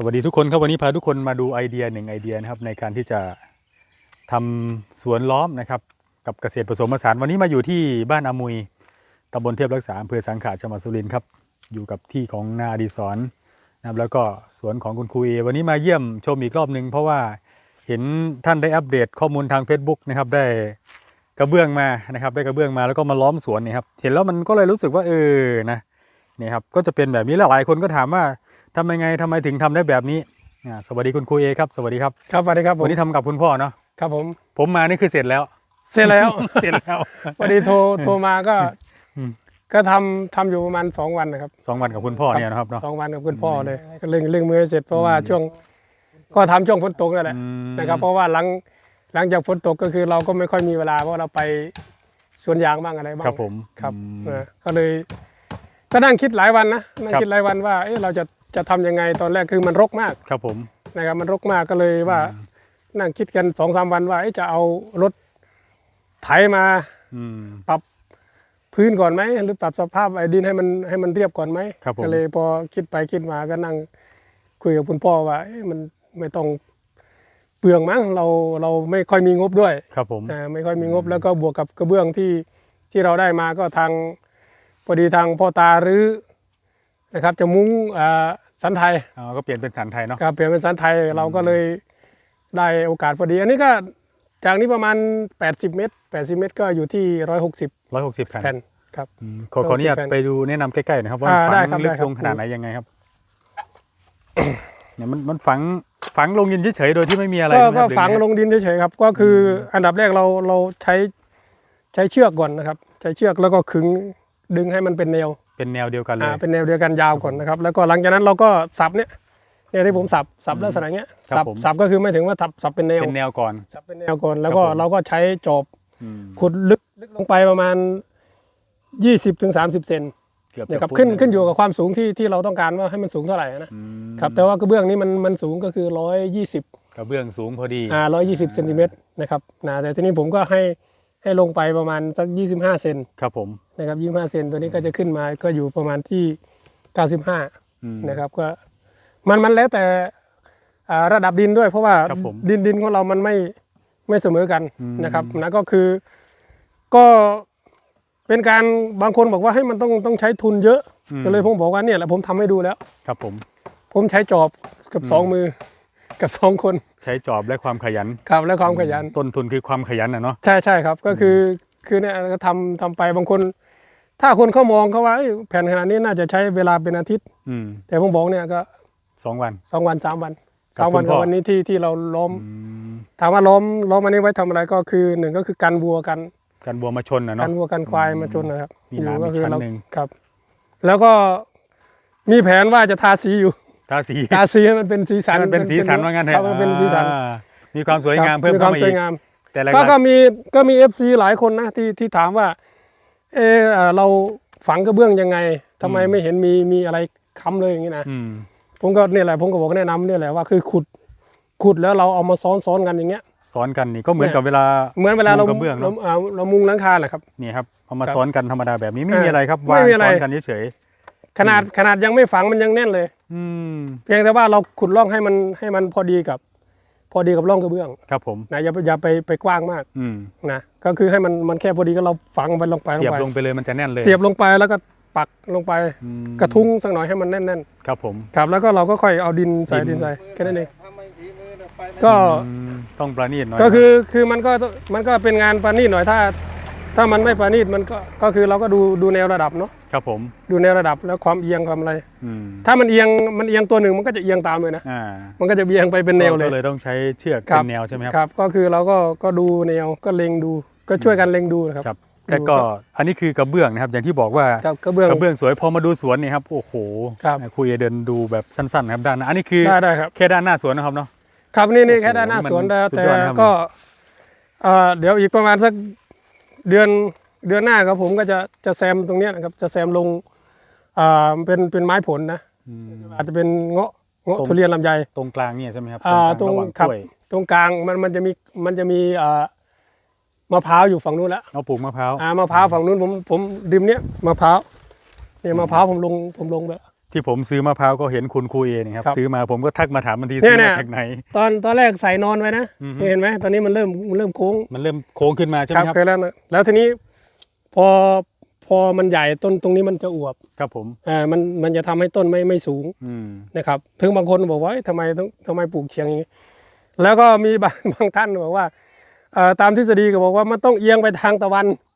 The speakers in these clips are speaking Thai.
สวัสดีทุกคนครับวันนี้พาทุกคนมาดูไอเดียหนึ่งไอเดียนะครับในการที่จะทำสวนล้อมนะครับกับเกษตรผสมผสานวันนี้มาอยู่ที่บ้านอามุยตำบลเทพรักษาอำเภอสังขะจังหวัดสุรินทร์ครับอยู่กับที่ของนาดีศรนะครับแล้วก็สวนของคุณครูเอวันนี้มาเยี่ยมชมอีกรอบหนึ่งเพราะว่าเห็นท่านได้อัปเดตข้อมูลทาง Facebook นะครับได้กระเบื้องมานะครับได้กระเบื้องมาแล้วก็มาล้อมสวนนี่ครับเห็นแล้วมันก็เลยรู้สึกว่าเออนะนี่ครับก็จะเป็นแบบนี้แล้วหลายคนก็ถามว่า ทำยังไงทำไมถึงทำได้แบบนี้อ่าสวัสดีคุณครูเอครับ สวัสดีครับ ครับสวัสดีครับผมวันนี้ทำกับคุณพ่อเนาะ ครับผม ผมมานี่คือเสร็จแล้ว เสร็จแล้ว เสร็จแล้วพอดีโทรโทรมาก็ อืม ก็ทำทำอยู่ประมาณสองวันนะครับสองวันกับคุณพ่อเนี่ยนะครับเนาะ สองวันกับคุณพ่อเลยก็เร่งเร่งมือให้เสร็จเพราะว่าช่วงก็ทำช่วงฝนตกนั่นแหละอืม นะครับ เพราะว่าหลังหลังจากฝนตกก็คือเราก็ไม่ค่อยมีเวลาเพราะเราไปสวนยางบ้างอะไรบ้างครับผมครับอืม เออก็เลย ก็นั่งคิดหลายวันนะนั่งครับ คิดหลายวันว่าเอ๊ะเราจะ จะทำยังไงตอนแรกคือมันรกมากครับผมนะครับมันรกมากก็เลยว่านั่งคิดกันสองสามวันว่าเอ๊ะจะเอารถไถมาอืมปรับพื้นก่อนไหมหรือปรับสภาพไอ้ดินให้มันให้มันเรียบก่อนไหมครับผมก็เลยพอคิดไปคิดมาก็นั่งคุยกับคุณพ่อว่าเอ๊ะมันไม่ต้องเปลืองมั้งเราเราไม่ค่อยมีงบด้วยครับผมอ่าไม่ค่อยมีงบแล้วก็บวกกับกระเบื้องที่ที่เราได้มาก็ทางพอดีทางพ่อตาหรือ นะครับจะมุ้งอ่าสันไทยอ๋อก็เปลี่ยนเป็นสันไทยเนาะครับเปลี่ยนเป็นสันไทยเราก็เลยได้โอกาสพอดี อันนี้ก็จากนี้ประมาณ 80 เมตร 80 เมตรก็อยู่ที่ 160ร้อยหกสิบแผ่นแผ่นครับอืมขอขออนุญาต160แผ่นไปดูแนะนำใกล้ๆหนะครับว่าอ่าได้ฝัครับงลึกได้ครับลงขนาดไหนยังไงครับเนี่ยมันมันฝังฝังลงดินเฉยๆโดยที่ไม่มีอะไรก็ใช่ไหมคก็รับฝังหรือลงดินเฉยๆครับ ก็คือออันดับแรกเราเราใช้ใช้เชือกก่อนนะครับ ใช้เชือกแล้วก็ขึงดึงให้มันเป็นแนว เป็นแนวเดียวกันเลอ่ายเป็นแนวเดียวกันยาวก่อนนะครับ แล้วก็หลังจากนั้นเราก็สับเนี่ยเนี่ยที่ผมสับสับลักษณะเนี้ยครับสับผม สับก็คือไม่ถึงว่าสับสับเป็นแนวเป็นแนวก่อน สับเป็นแนวก่อนแล้วก็ครับผม เราก็ใช้จอบอืมขุดลึกลึกลงไปประมาณ 20-30ถึง30เซน เกือบนะจะครับฟุตขึ้นหงขึ้นอยู่กับความสูงที่ที่เราต้องการว่าให้มันสูงเท่าไหร่นะอืมครับแต่ว่ากระเบื้องนี้มันมันสูงก็คือ 120 กระเบื้องสูงพอดี อ่า 120เซนติเมตรนะครับนะแต่ทีนี้ผมก็ให้ ให้ลงไปประมาณสัก 25 เซนครับผมนะครับ25 เซนตัวนี้ก็จะขึ้นมาก็อยู่ประมาณที่ 95อืมนะครับก็มันมันแล้วแต่อ่าระดับดินด้วยเพราะว่าครับผมดินดินของเรามันไม่ไม่เสมอกันอืมนะครับนะก็คือก็เป็นการบางคนบอกว่าให้มันต้องต้องใช้ทุนเยอะอืมก็เลยผมบอกว่าเนี่ยแหละผมทำให้ดูแล้ว ครับผม ผมใช้จอบกับสองมือ กับสองคน ใช้จอบและความขยันครับและความขยัน ต้นทุนคือความขยันนะเนาะใช่ใช่ครับก็คือคือเนี่ยก็ทำทำไปบางคน ถ้าคนเขามองเขาว่าเอ้ยแผ่นขนาดนี้น่าจะใช้เวลาเป็นอาทิตย์ อืมแต่ผมบอกเนี่ยก็สองวัน สองวันสามวันกับสามวันคุณพ่กับอวันนี้ที่ที่เราล้อมอืมถามว่าล้อมล้อมอันนี้ไว้ทำอะไรก็คือหนึ่งก็คือกันวัวกันกันบัวมาชนนะกัเนาะนวัวกันควายมาชนนะครับมีอยู่น้ำก็อีกคืชั้นเราหนึ่งครับ แล้วก็มีแผนว่าจะทาสีอยู่ ทาสีทาสีให้มันเป็นสีสันให้มันเป็นสีสันว่างั้นเถครับอะมันเป็นสีสันอ่ามีความสวยงามครับเพิ่มมีคามเข้าวมาสวอียกงามแต่ละก็ก็มีก็มีเอฟซีหลายคนนะที่ที่ถามว่า เออเอ่อเราฝังกระเบื้องยังไงทำไมไม่เห็นมีมีอะไรค้ำเลยอย่างนี้นะอืมผมก็เนี่ยแหละผมก็บอกแนะนำเนี่ยแหละว่าคือขุดขุดแล้วเราเอามาซ้อนซ้อนกันอย่างเงี้ย ซ้อนกันนี่ก็เหมือนกับเวลาเหมือนเวลาเรามุงกระเบื้องเนอะเราอ่าเรามุงหลังคาแหละครับนี่ครับเอามาครับซ้อนกันธรรมดาแบบนี้ไม่อ่ามีอะไรครับไม่วางมีอะไรซ้อนกันเฉยขนาดขนาดยังไม่ฝังมันยังแน่นเลยๆ อืมเพียงแต่ว่าเราขุดร่องให้มันให้มันพอดีกับ พอดีกับร่องกระเบื้องครับผมนะอย่าไปอย่าไปไปกว้างมากอืมนะก็คือให้มันมันแค่พอดีก็เราฝังไปลงไปเสียบไปลงไปเลยมันจะแน่นเลย เสียบลงไปแล้วก็ปักลงไปอืมกระทุ้งสักหน่อยให้มันแน่นครับผมๆครับแล้วก็เราก็ค่อยเอาดินใส่ดินดินใส่แค่นั้นเองก็อืมต้องประณีตหน่อยก็คือคือมันก็มันก็เป็นงานประณีตหน่อยถ้า ถ้ามันไม่ประณีตมันก็ก็คือเราก็ดูดูแนวระดับเนาะครับผมดูแนวระดับแล้วความเอียงความอะไร อืมถ้ามันเอียงมันเอียงตัวหนึ่งมันก็จะเอียงตามเลยนะอ่ามันก็จะเอียงไปเป็นแนวเลยก็เลยต้องใช้เชือกครัเป็บนแนวใช่ไหมครับ ครับ ก็คือเราก็ก็ดูแนวก็เล็งดูก็ช่วยกันเล็งดูนะครับ ครับแต่ก็อันนี้คือกระเบื้องนะครับ อย่างที่บอกว่าครับกระเบื้อง กระเบื้องสวยพอมาดูสวนนี่ครับโอ้โหครับ คุยเดินดูแบบสั้นๆนะครับด้านหน้าอันนี้คือได้ได้ครับ แค่ด้านหน้าสวนนะครับเนาะ ครับนี่นี่โอ้โหแค่ด้านหน้ามันสวนแต่สุดแต่ยอดนะครับ ก็เอ่อเดี๋ยวอีกประมาณสัก เดือนเดือนหน้าครับผมก็จะจะแซมตรงเนี้ยนะครับ จะแซมลงอ่าเป็นเป็นไม้ผลนะ อืม อาจจะเป็นเงาะเงาะตรง ทุเรียนลำไย ตรงกลางเนี่ยใช่ไหมครับอ่าตรงกลางระหว่างตรงครับกล้วยตรงกลางมันมันจะมีมันจะมีอ่ามะพร้าวอยู่ฝั่งนู้นแล้วเอาปลูกมะพร้าว อ่ามะพร้าวฝั่งนู้นผมผมริมเนี้ยมะพร้าวเนี่ยมะพร้าวผมลงผมลงไปแล้ว ที่ผมซื้อมะพร้าวก็เห็นคุณครูเอนี่ครับครับ ซื้อมาผมก็ทักมาถามมันทีเนี่ยซื้อเนี่มายจากไหน ตอนตอนแรกใส่นอนไว้นะอือฮึ เห็นไหมตอนนี้มันเริ่มมันเริ่มโค้งมันเริ่มโค้งขึ้นมาใช่ไหมครับเคยแล้วนะแล้วทีนี้พอพอมันใหญ่ต้นตรงนี้มันจะอวบครับผมอ่ามันมันจะทำให้ต้นไม่ไม่สูงอืมนะครับถึงบางคนบอกว่าเอ้ยทำไมต้องทำไมปลูกเฉียงอย่างนี้ แล้วก็มีบาง บางท่านบอกว่าเอ่อตามทฤษฎีก็บอกว่ามันต้องเอียงไปทางตะวันอืม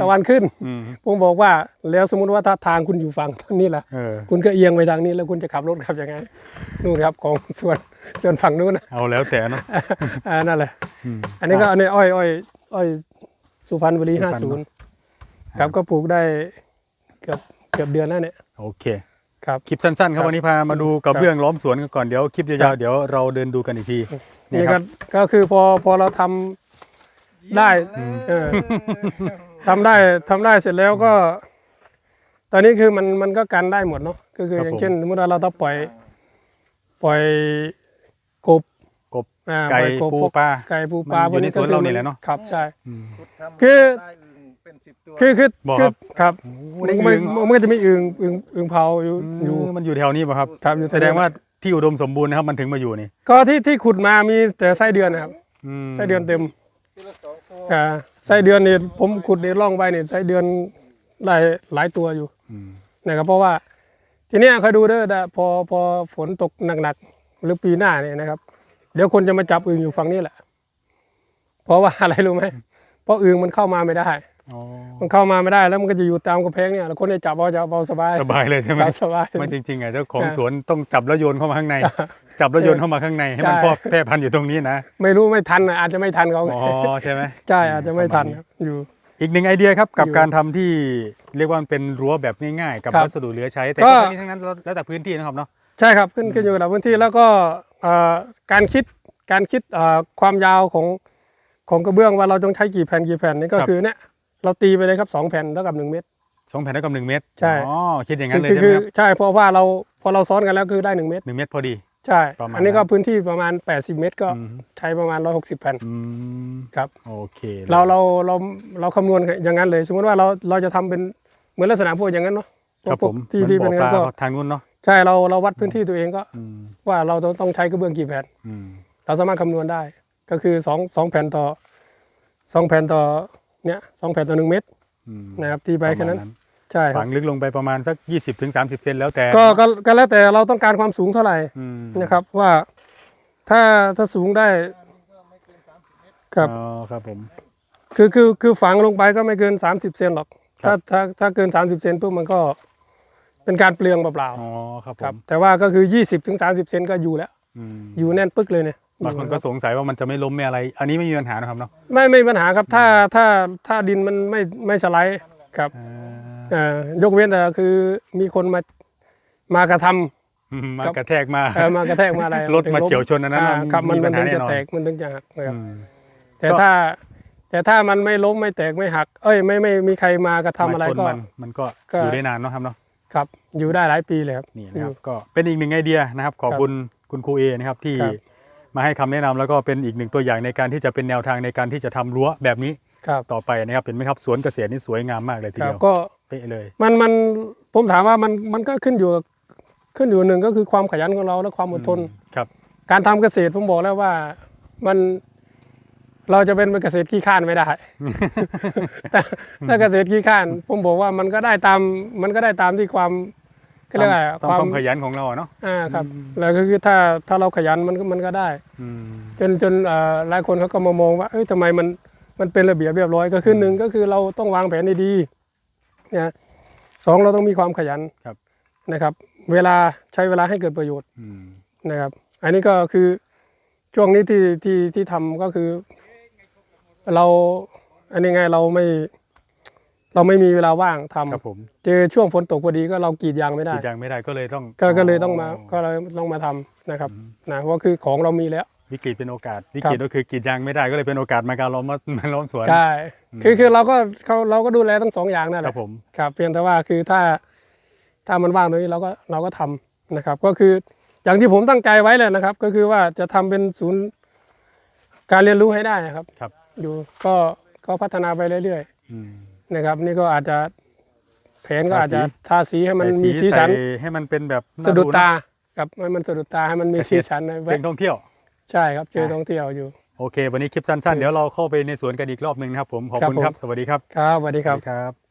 ตะวันขึ้นอืมผมบอกว่าแล้วสมมุติว่าถ้าทางคุณอยู่ฝั่งทางนี้ล่ะเออคุณก็เอียงไปทางนี้แล้วคุณจะขับรถขับยังไงนู่นครับของส่วนส่วนฝั่งนู้นนะเอาแล้วแต่เนาะอ่านั่นแหละอืมอันนี้ก็อันนี้อ้อยอ้อยอ้อยสุพรรณบุรีสุพรห้ารณศูนเนย์อะครับก็ปลูกได้เกือบเกือบเดือนแล้วเนี่ยโอเคครับคลิปสั้นๆครับครับวันนี้พามาดูกับครับเรื่องล้อมสวนกันก่อนเดี๋ยวคลิปครัยาวบๆเดี๋ยวเราเดินดูกันอีกทีนี่นี่คก็รับก็คือพอพอเราทำได้เออ ทำได้ทำได้เสร็จแล้วก็ ตอนนี้คือมันมันก็กันได้หมดเนาะก็คืออย่างเช่นสมมติว่าเราต้องปล่อย ปล่อยกบกบอ่าไก่ปล่อยกบปูพวกปลา ไก่ปูปลามันอยู่ในพวกสวนเรานี่แหละเนอะครับใช่อืมคือ ได้อึ่งเป็นสิบตัว คือคือบอกคืครัอบครับโอ้มันได้ก็ไม่อึ่งมันก็จะมีอึ่งอึ่งอึ่งเผาอยู่อยู่เออมันอยู่แถวนี้ป่ะครับครับอยู่ แสดงว่าที่อุดมสมบูรณ์นะครับมันถึงมาอยู่นี่ก็ที่ที่ขุดมามีแต่ไส้เดือนนะครับอืมไส้เดือนเต็ม ทีละสองตัว อ่าไส้เดือนนี่ผมขุดในร่องไปเนี่ยไส้เดือนหลายหลายตัวอยู่อืมนะครับเพราะว่าทีเนี้ยคอยดูเด้อนะพอพอฝนตกหนักๆหรือปีหน้าเนี่ยนะครับ เดี๋ยวคนจะมาจับอึ่งอยู่ฝั่งนี้แหละ เพราะว่าอะไรรู้ไหมเพราะอึ่งมันเข้ามาไม่ได้ อ๋อมันเข้ามาไม่ได้แล้วมันก็จะอยู่ตามกระแพงเนี่ยแล้วคนจะจับเอาจะเอาสบายสบายเลยใช่ไหมครับสบาย มันจริงๆอะเจ้าของอ่าสวนต้องจับแล้วโยนเข้ามาข้างใน จับแล้วโยนเข้ามาข้างในให้มันใช่พอแพร่พันธุ์อยู่ตรงนี้นะ ไม่รู้ไม่ทันนะอาจจะไม่ทันเขาอ๋อใช่ไหมใช่อาจจะไม่ทันประาณครับอยู่ อีกหนึ่งไอเดียครับกับอยู่การทำที่เรียกว่ามันเป็นรั้วแบบง่ายๆ กับครับวัสดุเหลือใช้ แต่ก็ก็ทั้งนี้ทั้งนั้นแล้วแต่พื้นที่นะครับเนาะใช่ครับขึ้นขึ้นอยู่กับพื้นที่แล้วก็เอ่อการคิดการคิดเอ่อความยาวของของกระเบื้องว่าเราต้องใช้กี่แผ่นกี่แผ่นนี่ก็คือเนี่ยเราตีไปเลยครับสองแผ่นเท่ากับหนึ่งเมตรสองแผ่นเท่ากับหนึ่งเมตรใช่อ๋อคิดอย่างนั้นเลยคืใช่ไหมคือครับใช่เพราะว่าเราพอเราซ้อนกันแล้วคือได้หนึ่งเมตรหนึ่งเมตรพอดี ใช่ ประมาณอันนี้ก็นั้น พื้นที่ประมาณ 80 เมตรก็อืมใช้ประมาณ 160แผ่นอืมครับ โอเคลยเราเราเราเราคำนวณอย่างนั้นเลย สมมติว่าเราเราจะทำเป็นเหมือนลักษณะพวกอย่างนั้นเนาะครับพวผกมที่เหมือนที่บ่เป็อนปงั้ลานก็ทางนู้นเนาะใช่เราเราวัดพื้นที่ตัวเองก็ อืมว่าเราต้องต้องใช้กระเบื้องกี่แผ่น อืมเราสามารถคำนวณได้ ก็คือสองสองแผ่นต่อสองแผ่นต่อเนี่ยสองแผ่นต่อหนึ่งเมตรอืมนะครับตีไปประแค่มาณนั้น ใช่คฝัรับงลึกลงไปประมาณสัก 20-30ถึง30เซนแล้วแต่ก็ก็ก็แล้วแต่เราต้องการความสูงเท่าไหร่อืมนะครับว่าถ้าถ้าสูงได้ครับ อ๋อครับผม คือคือคือฝังลงไปก็ไม่เกิน 30 เซนหรอก ครัถ้าบ ถ้าถ้าเกิน 30 เซนปุ๊บมันก็เป็นการเปลืองเปล่าอ๋อครับๆผครับ มแต่ว่าก็คือ 20ถึง30 เซนก็อยู่แล้ว อืมอยู่แน่นปึ๊กเลยเนี่ยบางคนก็สงสัยว่ามันจะไม่ล้มไม่อะไร อันนี้ไม่มีปัญหานะครับเนาะไม่ไม่มีปัญหาครับถ้าถ้าถ้าดินมันไม่ไม่สไลด์ครับ อ่าเอ่อ ยกเว้นแต่คือมีคนมามากระทำอืมมากระแทกมาเอ่อมากระแทกมาอะไรรถมาเฉียวชนอันนั้นอ่ามันครับมันมีปัมัญนหาถึงแน่จะนอนแตกมันถึงจะหักนะครับอืมแต่ก็ถ้าแต่ถ้ามันไม่ล้มไม่แตกไม่หัก เอ้ยไม่ไม่มีใครมากระทำอะไรมาชนก็มันมันก็ก็อยู่ได้นานเนาะครับเนาะครับ อยู่ได้หลายปีเลยครับนี่นะครับก็เป็นอีกหนึ่งไอเดียนะครับ ขอบคุณคุณครูเอนะครับที่ครับมาให้คำแนะนำแล้วก็เป็นอีกหนึ่งตัวอย่างในการที่จะเป็นแนวทางในการที่จะทำรั้วแบบนี้ครับต่อไปนะครับเห็นไหมครับสวนเกษตรนี่สวยงามมากเลยทีครับเดียวก็เป๊ะเลย มันมันผมถามว่ามันมันก็ขึ้นอยู่กับขึ้นอยู่หนึ่งก็คือความขยันของเราและความอดทนครับ การทำเกษตรผมบอกแล้วว่ามันเราจะเป็นเกษตรขี้ข้านไม่ได้แต่ถ้าเกษตรขี้ข้าน ผมบอกว่ามันก็ได้ตามมันก็ได้ตามที่ความก็เรียกว่าตามความขยันของเราอะเนาะอ่าครับ แล้วก็คือถ้าถ้าเราขยันมันก็มันก็ได้อืมจนจนเอ่อหลายคนเขาก็มามองว่าเอ้ยทำไมมันมันเป็นระเบียบเรียบร้อยก็คือหนึ่งก็คือเราต้องวางแผนดีๆ นะสองเราต้องมีความขยันครับนะครับ เวลาใช้เวลาให้เกิดประโยชน์อืมนะครับ อันนี้ก็คือช่วงนี้ที่ที่ที่ทำก็คือ เราอันนี้ไงเราไม่เราไม่มีเวลาว่างทำครับผมเจอช่วงฝนตกพอดีก็เรากรีดยางไม่ได้กรีดยางไม่ได้ก็เลยต้องก็ก็เลยต้องมาก็เลยต้องมาทำนะครับนะเพราะคือของเรามีแล้ว วิกฤตเป็นโอกาสวิครับกฤตก็คือกรีดยางไม่ได้ก็เลยเป็นโอกาสมาการล้อมมามาล้อมสวนใช่คือคือเราก็เขาเราก็ดูแลทั้งสองอย่างนั่นคแหรัละบผมครับเพียงแต่ว่าคือถ้าถ้ามันว่างตรงนี้เราก็เราก็ทำนะครับ ก็คืออย่างที่ผมตั้งใจไว้เลยนะครับ ก็คือว่าจะทำเป็นศูนย์การเรียนรู้ให้ได้นะครับครับ อยู่ก็ก็พัฒนาไปเรื่อยอืมๆนะครับ นี่ก็อาจจะแผนก็อาจจะทาสีทาสีให้มันใส่มีสีสันใให้มันเป็นแบบน่สะดุดนะตากับให้มันสะดุดตาให้มันมีสีสันนะเชิงท่องเที่ยว ใช่ครับเจออะท่องเที่ยวอยู่ โอเค วันนี้คลิปสั้นๆ เดี๋ยวเราเข้าไปในสวนกันอีกรอบหนึ่งนะครับผม ขอบคุณครับผมครับสวัสดีครับ ครับสวัสดีครับสวัสดีครับ